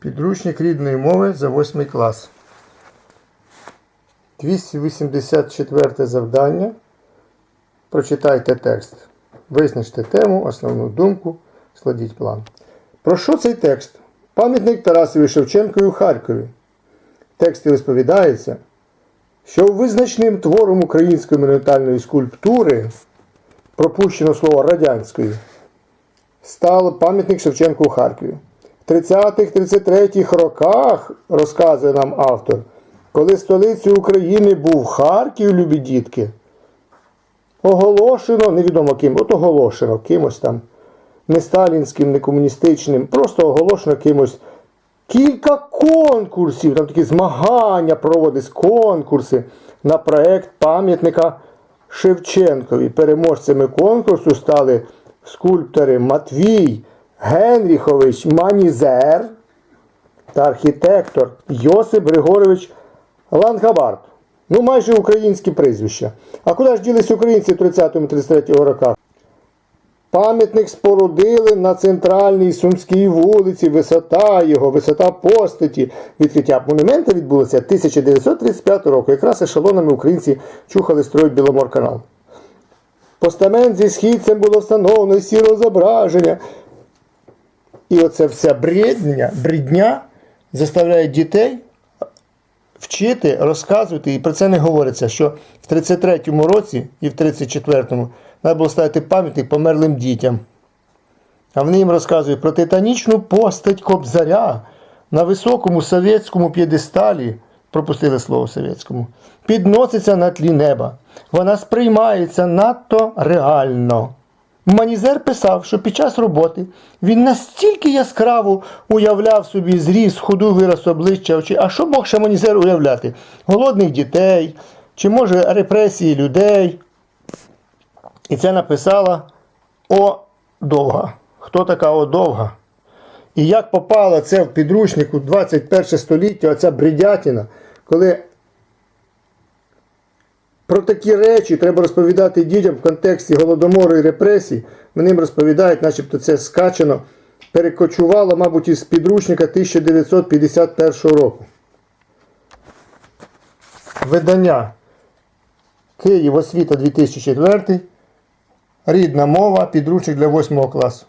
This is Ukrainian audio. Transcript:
Підручник рідної мови за 8 клас. 284 завдання. Прочитайте текст. Визначте тему, основну думку, складіть план. Про що цей текст? Пам'ятник Тарасові Шевченкові у Харкові. В тексті розповідається, що визначним твором української монументальної скульптури, пропущено слово радянської, став пам'ятник Шевченку у Харкові. В 30-33 роках, розказує нам автор, коли столицею України був Харків, любі дітки, оголошено, невідомо ким, от оголошено кимось там, не сталінським, не комуністичним, просто оголошено кимось кілька конкурсів, там такі змагання проводились, конкурси на проект пам'ятника Шевченкові. Переможцями конкурсу стали скульптори Матвій Генріхович Манізер та архітектор Йосип Григорович Лангабард. Ну, майже українські прізвища. А куди ж ділись українці в 30-33 роках? Пам'ятник спорудили на центральній Сумській вулиці, висота його, висота постаті. Відкриття монумента відбулося 1935 року. Якраз ешелонами українці чухали строїть Біломорканал. Постамент зі східцем було встановлено сіро зображення. І оце вся бредня, бредня заставляє дітей вчити, розказувати, і про це не говориться, що в 33-му році і в 34-му треба було ставити пам'ятник померлим дітям. А вони їм розказують про титанічну постать Кобзаря на високому совєтському п'єдесталі, пропустили слово совєтському, підноситься на тлі неба. Вона сприймається надто реально. Манізер писав, що під час роботи він настільки яскраво уявляв собі зріс, ходу вираз обличчя очі. А що мог ще Манізер уявляти? Голодних дітей, чи може репресії людей. І це написала О Довга. Хто така О Довга? І як попало це в підручник у 21 століття, оця бредятіна, коли про такі речі треба розповідати дітям в контексті голодомору і репресій. Вони їм розповідають, начебто це скачано, перекочувало, мабуть, із підручника 1951 року. Видання Київ освіта 2004. Рідна мова, підручник для 8 класу.